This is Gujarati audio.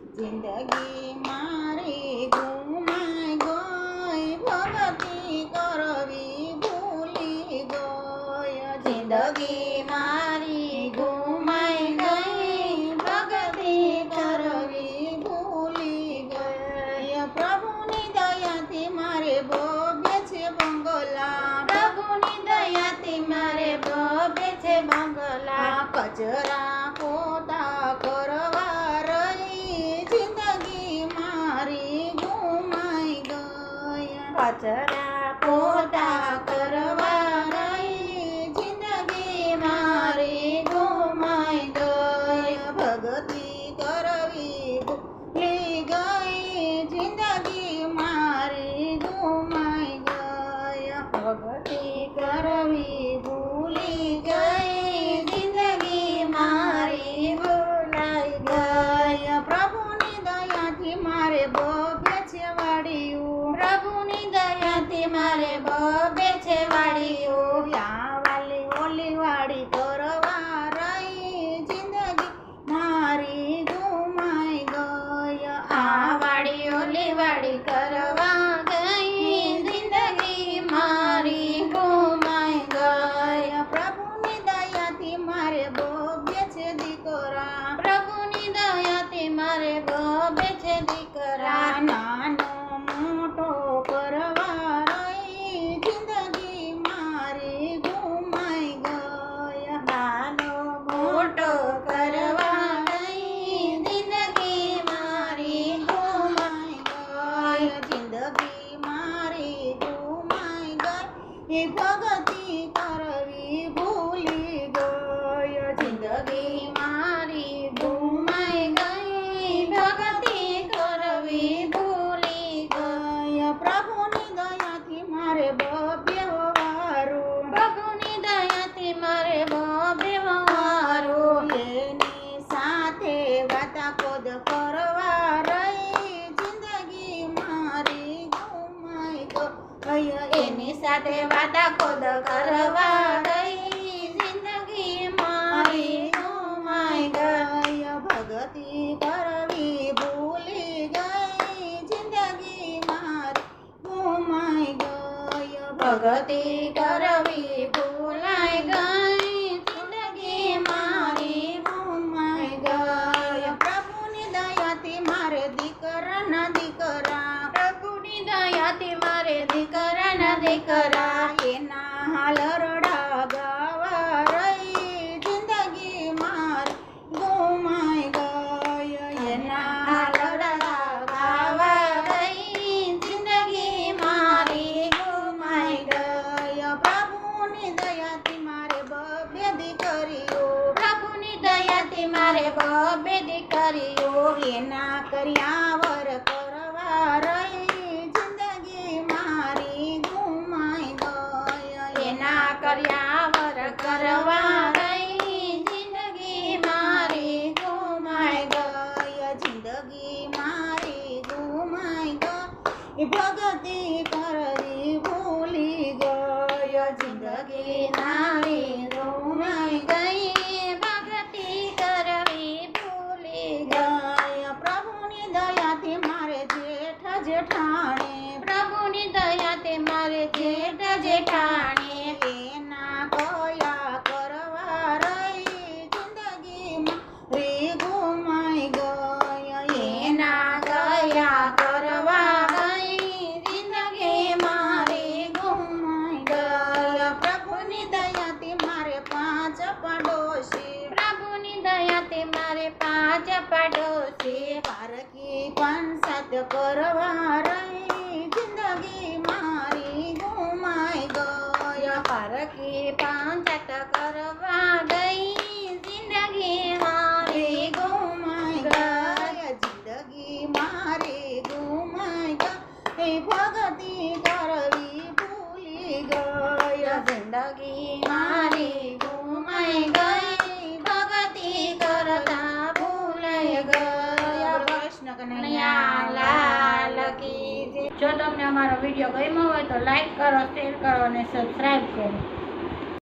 જિંદગી મારી ગુમાઈ ગઈ ભગતી કરવી ભૂલી ગઈ. જિંદગી મારી ગુમાઈ ગઈ ભગતી કરવી ભૂલી ગઈ. પ્રભુની દયાથી મારે ભવ્ય છે બંગલા. પ્રભુની દયાથી મારે ભવ્ય છે બંગલા. કચરા ગઈ પોતા કરવા જિંદગી મારી ગુમાઈ ગઈ ભગતી કરવી ભૂલી ગઈ જિંદગી મારી ગુમાઈ ગઈ ભગતી કરવી ભૂલી ગઈ જિંદગી મારી ભૂલાઈ ગઈ પ્રભુની દયાથી મારે ભવ્ય છે વાડિયું છે વાડિયું યા વાલી ઓલી વાળી કરવા રહી જિંદગી મારી ગુમાઈ ગઈ. આ વાળી ઓલી વાળી કરવા ગઈ જિંદગી મારી ગુમાઈ ગઈ. પ્રભુની દયાથી મારે ભવ્ય છે દીકરા. પ્રભુની દયાથી મારે ભવ્ય છે દીકરા. નાનો સાથે વાદા ખોદ કરવા ગઈ. જિંદગી મારી સુમાઈ ગઈ ભગતી કરવી ભૂલી ગઈ. જિંદગી મારી સુમાઈ ગઈ ભગતી કરવી ભૂલાઈ ગઈ જિંદગી મારી ગુમાઈ ગઈ પ્રભુની દયાથી મારે દીકરાના દીકરા પ્રભુની દયાથી મારે દીકરાના દીકરા એના હાલ રડા ગાવા રહી જિંદગી મારી ગુમાઈ ગઈ એના હાલ રડા ગાવા રહી જિંદગી મારી ગુમાઈ ગઈ પ્રભુની દયાથી મારે ભવ્ય દીકરીઓ પ્રભુની દયાથી મારે ભવ્ય દીકરીઓ, એના કર્યાવર કરવા રહી. કર્યાવર કરવા રહી જિંદગી મારી ગુમાઈ ગઈ જિંદગી મારી ગુમાઈ ગઈ. ભગતી પ્રભુની દયાથી મારે પાંચ પડોશી. પ્રભુની દયાથી મારે પાંચ પડોશી. પારકી પંચાયત કરવા રહી. જિંદગી મારી ગુમાઈ ગઈ. ભગતી કરતા ભૂલાઈ ગયા. કૃષ્ણ કનૈયા. લાલ કી જો તમને અમારો વીડિયો ગમ્યો હોય તો લાઈક કરો શેર કરો અને સબસ્ક્રાઈબ કરો.